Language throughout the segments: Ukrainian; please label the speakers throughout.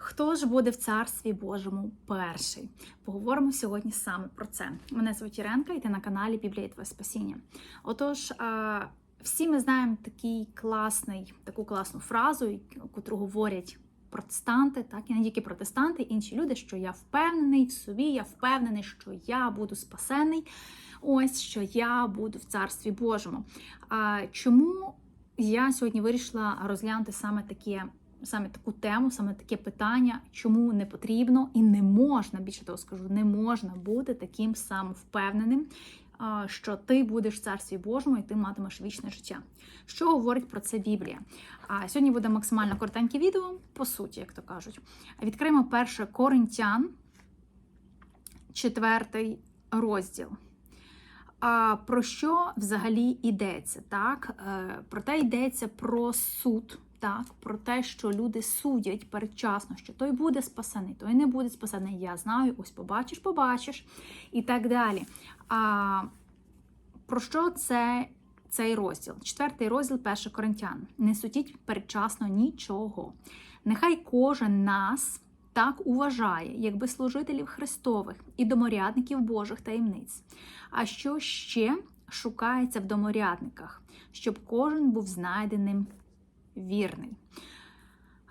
Speaker 1: Хто ж буде в царстві Божому перший? Поговоримо сьогодні саме про це. Мене звуть Іренка, і ти на каналі Біблія Твоє Спасіння. Отож, всі ми знаємо такий класний, таку класну фразу, яку говорять протестанти, так і не тільки протестанти, інші люди, що я впевнений в собі, я впевнений, що я буду спасений. Ось що я буду в царстві Божому. А чому я сьогодні вирішила розглянути саме таке саме таку тему, саме таке питання, чому не потрібно і не можна, більше того скажу, не можна бути таким самовпевненим, що ти будеш в царстві Божому і ти матимеш вічне життя. Що говорить про це Біблія? А сьогодні буде максимально коротеньке відео, по суті, як то кажуть. Відкриємо перше Коринтян, четвертий розділ. А про що взагалі йдеться? Так? Е, Проте йдеться про суд так, про те, що люди судять передчасно, що той буде спасений, той не буде спасений. Я знаю, ось побачиш, побачиш і так далі. А про що це цей розділ? Четвертий розділ перший Коринтян. Не судіть передчасно нічого. Нехай кожен нас так уважає, якби служителів Христових і доморядників Божих таємниць. А що ще шукається в доморядниках, щоб кожен був знайденим вірний.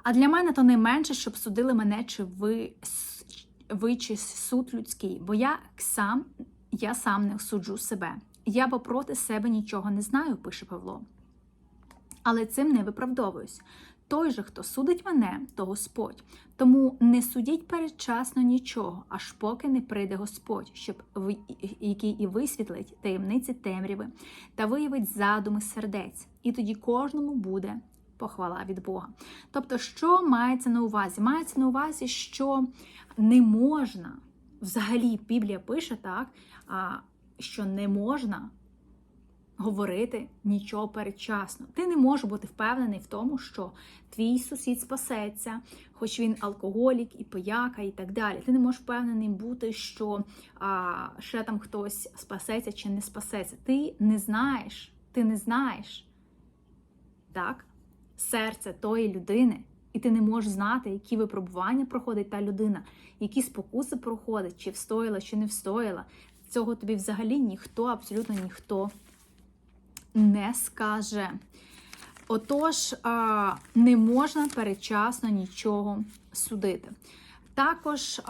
Speaker 1: А для мене то не менше, щоб судили мене, чи ви, ви чи суд людський, бо я сам, я сам не суджу себе. Я бо проти себе нічого не знаю, пише Павло. Але цим не виправдовуюсь. Той же, хто судить мене, то Господь. Тому не судіть передчасно нічого, аж поки не прийде Господь, щоб який і висвітлить таємниці темряви та виявить задуми сердець, і тоді кожному буде похвала від Бога. Тобто, що мається на увазі? Мається на увазі, що не можна, взагалі Біблія пише так, що не можна говорити нічого передчасно. Ти не можеш бути впевнений в тому, що твій сусід спасеться, хоч він алкоголік і пояка, і так далі. Ти не можеш впевнений бути, що ще там хтось спасеться чи не спасеться. Ти не знаєш, ти не знаєш. Так? Серце тої людини, і ти не можеш знати, які випробування проходить та людина, які спокуси проходить, чи встояла, чи не встояла. Цього тобі взагалі ніхто, абсолютно ніхто не скаже. Отож, не можна передчасно нічого судити. Також,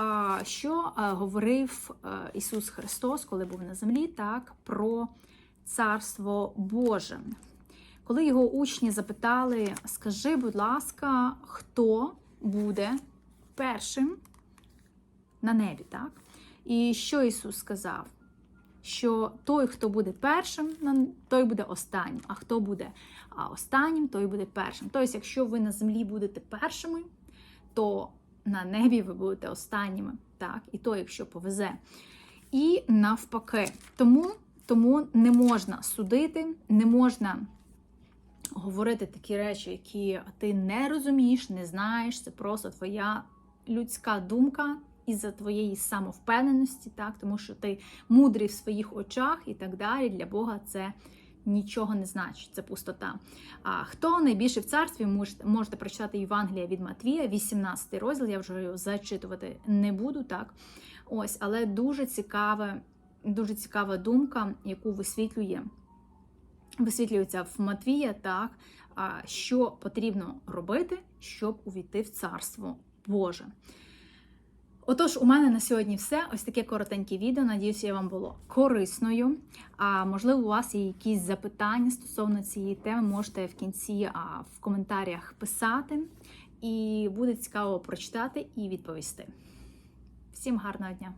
Speaker 1: що говорив Ісус Христос, коли був на землі, так, про Царство Боже. Коли його учні запитали, скажи, будь ласка, хто буде першим на небі, так? І що Ісус сказав? Що той, хто буде першим, той буде останнім, а хто буде останнім, той буде першим. Тобто, якщо ви на землі будете першими, то на небі ви будете останніми. так? І то, якщо повезе. І навпаки. Тому, Тому не можна судити, не можна говорити такі речі, які ти не розумієш, не знаєш. Це просто твоя людська думка із-за твоєї самовпевненості, так, тому що ти мудрий в своїх очах і так далі. Для Бога це. Нічого не значить, це пустота. А хто найбільше в царстві можете, прочитати Євангелія від Матвія, 18 розділ, я вже його зачитувати не буду, так? Ось, але дуже цікава, дуже цікава думка, яку висвітлює висвітлюється в Матвія, так, що потрібно робити, щоб увійти в Царство Боже. Отож, у мене на сьогодні все. Ось таке коротеньке відео. Надіюся, я вам було корисною. А можливо, у вас є якісь запитання стосовно цієї теми, можете в кінці а, в коментарях писати, і буде цікаво прочитати і відповісти. Всім гарного дня!